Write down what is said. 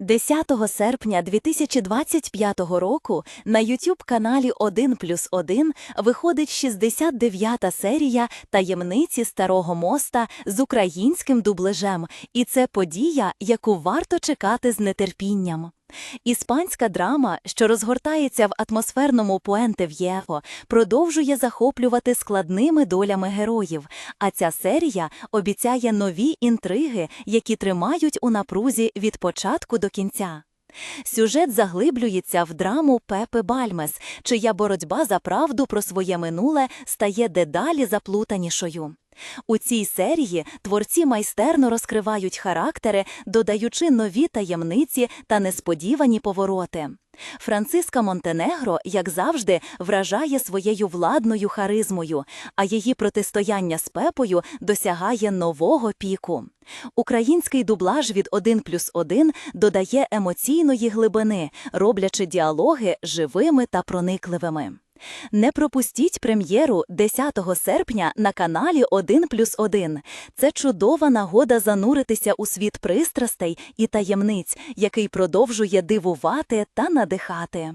10 серпня 2025 року на YouTube-каналі 1 плюс 1 виходить 69-та серія «Таємниці Старого моста» з українським дублежем, і це подія, яку варто чекати з нетерпінням. Іспанська драма, що розгортається в атмосферному Пуенте В'єго, продовжує захоплювати складними долями героїв, а ця серія обіцяє нові інтриги, які тримають у напрузі від початку до кінця. Сюжет заглиблюється в драму Пепи Бальмес, чия боротьба за правду про своє минуле стає дедалі заплутанішою. У цій серії творці майстерно розкривають характери, додаючи нові таємниці та несподівані повороти. Франциска Монтенегро, як завжди, вражає своєю владною харизмою, а її протистояння з Пепою досягає нового піку. Український дублаж від 1 плюс 1 додає емоційної глибини, роблячи діалоги живими та проникливими. Не пропустіть прем'єру 10 серпня на каналі 1 плюс 1. Це чудова нагода зануритися у світ пристрастей і таємниць, який продовжує дивувати та надихати.